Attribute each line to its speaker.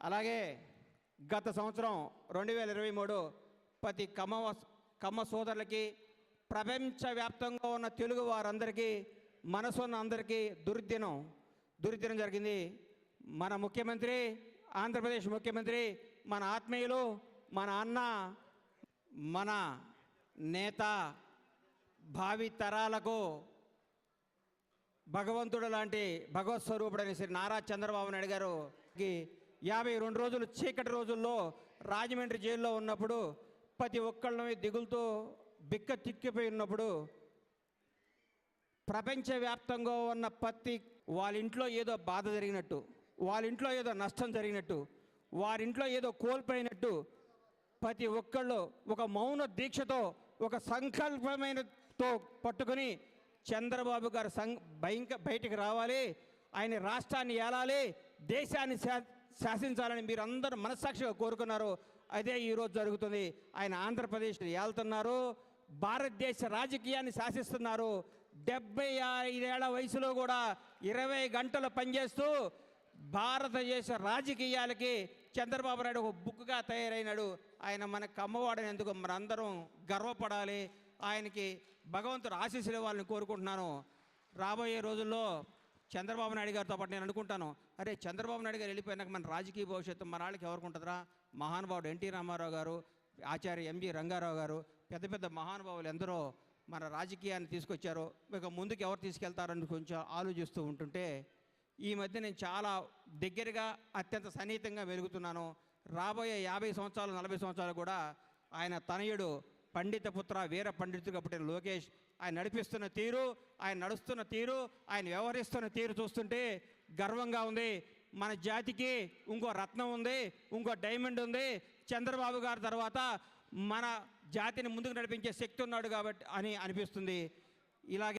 Speaker 1: అలాగే గత సంవత్సరం రెండు వేల ఇరవై మూడు ప్రతి కమ్మ కమ్మ సోదరులకి ప్రపంచవ్యాప్తంగా ఉన్న తెలుగు వారందరికీ మనసున్న అందరికీ దుర్దినం. దుర్దినం జరిగింది. మన ముఖ్యమంత్రి ఆంధ్రప్రదేశ్ ముఖ్యమంత్రి మన ఆత్మీయులు మన అన్న మన నేత భావి తరాలకు భగవంతుడు లాంటి భగవత్ స్వరూపుడని శ్రీ నారా చంద్రబాబు నాయుడు గారుకి యాభై రెండు రోజులు చీకటి రోజుల్లో రాజమండ్రి జైల్లో ఉన్నప్పుడు ప్రతి ఒక్కళ్ళని దిగులుతో బిక్క తిక్కిపోయి ఉన్నప్పుడు ప్రపంచవ్యాప్తంగా ఉన్న ప్రతి వాళ్ళ ఇంట్లో ఏదో బాధ జరిగినట్టు వాళ్ళ ఇంట్లో ఏదో నష్టం జరిగినట్టు వారింట్లో ఏదో కోల్పోయినట్టు ప్రతి ఒక్కళ్ళు ఒక మౌన దీక్షతో ఒక సంకల్పమైనతో పట్టుకుని చంద్రబాబు గారు సం భయంక బయటికి రావాలి. ఆయన రాష్ట్రాన్ని ఏలాలి దేశాన్ని శా శాసించాలని మీరు మనస్సాక్షిగా కోరుకున్నారు. అదే ఈరోజు జరుగుతుంది. ఆయన ఆంధ్రప్రదేశ్ని ఏళ్తున్నారు. భారతదేశ రాజకీయాన్ని శాసిస్తున్నారు. డెబ్బై ఐదేళ్ళ వయసులో కూడా ఇరవై గంటలు పనిచేస్తూ భారతదేశ రాజకీయాలకి చంద్రబాబు నాయుడు ఒక బుక్గా తయారైనాడు. ఆయన మన కమ్మవాడనేందుకు మనందరం గర్వపడాలి. ఆయనకి భగవంతుడు ఆశీస్సులు ఇవ్వాలని కోరుకుంటున్నాను. రాబోయే రోజుల్లో చంద్రబాబు నాయుడు గారితో పాటు నేను అనుకుంటాను అరే చంద్రబాబు నాయుడు గారు వెళ్ళిపోయినాక మన రాజకీయ భవిష్యత్తు మన వాళ్ళకి ఎవరికి ఉంటుందిరా? మహానుభావుడు ఎన్టీ రామారావు గారు ఆచార్య ఎంజి రంగారావు గారు పెద్ద పెద్ద మహానుభావులు ఎందరో మన రాజకీయాన్ని తీసుకొచ్చారో. ఇక ముందుకు ఎవరు తీసుకెళ్తారని కొంచెం ఆలోచిస్తూ ఉంటుంటే ఈ మధ్య నేను చాలా దగ్గరగా అత్యంత సన్నిహితంగా వెలుగుతున్నాను. రాబోయే యాభై సంవత్సరాలు నలభై సంవత్సరాలు కూడా ఆయన తనయుడు పండిత పుత్ర వీర పండితుడిగా పుట్టిన లోకేష్ ఆయన నడిపిస్తున్న తీరు ఆయన నడుస్తున్న తీరు ఆయన వ్యవహరిస్తున్న తీరు చూస్తుంటే గర్వంగా ఉంది. మన జాతికి ఇంకో రత్నం ఉంది ఇంకో డైమండ్ ఉంది. చంద్రబాబు గారి తర్వాత మన జాతిని ముందుకు నడిపించే శక్తి ఉన్నాడు కాబట్టి అని అనిపిస్తుంది. ఇలాగే